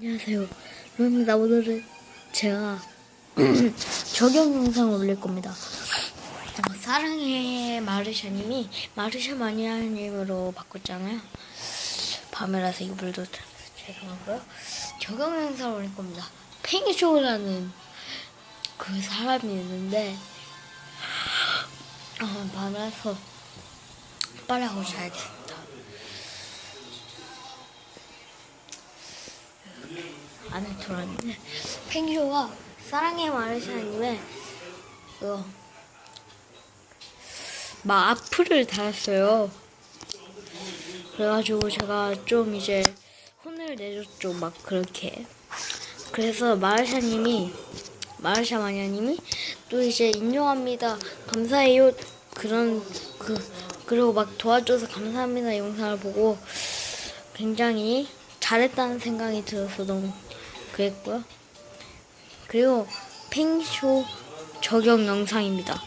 안녕하세요. 로입니다. 오늘은 제가 적용 영상을 올릴 겁니다. 어, 사랑해 마르샤님이 마르샤 마니아님으로 바꿨잖아요. 밤이라서 이불도 죄송하고요. 적용 영상을 올릴 겁니다. 팽이쇼라는 그 사람이 있는데 어, 밤이라서 빨리 하고 자야겠습니 안에 들어왔는데 팽쇼가 사랑의 마르샤님의 그막 악플을 달았어요. 그래가지고 제가 좀 이제 혼을 내줬죠 막 그렇게. 그래서 마르샤님이 마르샤 마녀님이 또 이제 인용합니다 감사해요 그런 그 그리고 막 도와줘서 감사합니다 영상을 보고 굉장히 잘했다는 생각이 들어서 너무 그랬고요. 그리고 팽쇼 적용 영상입니다.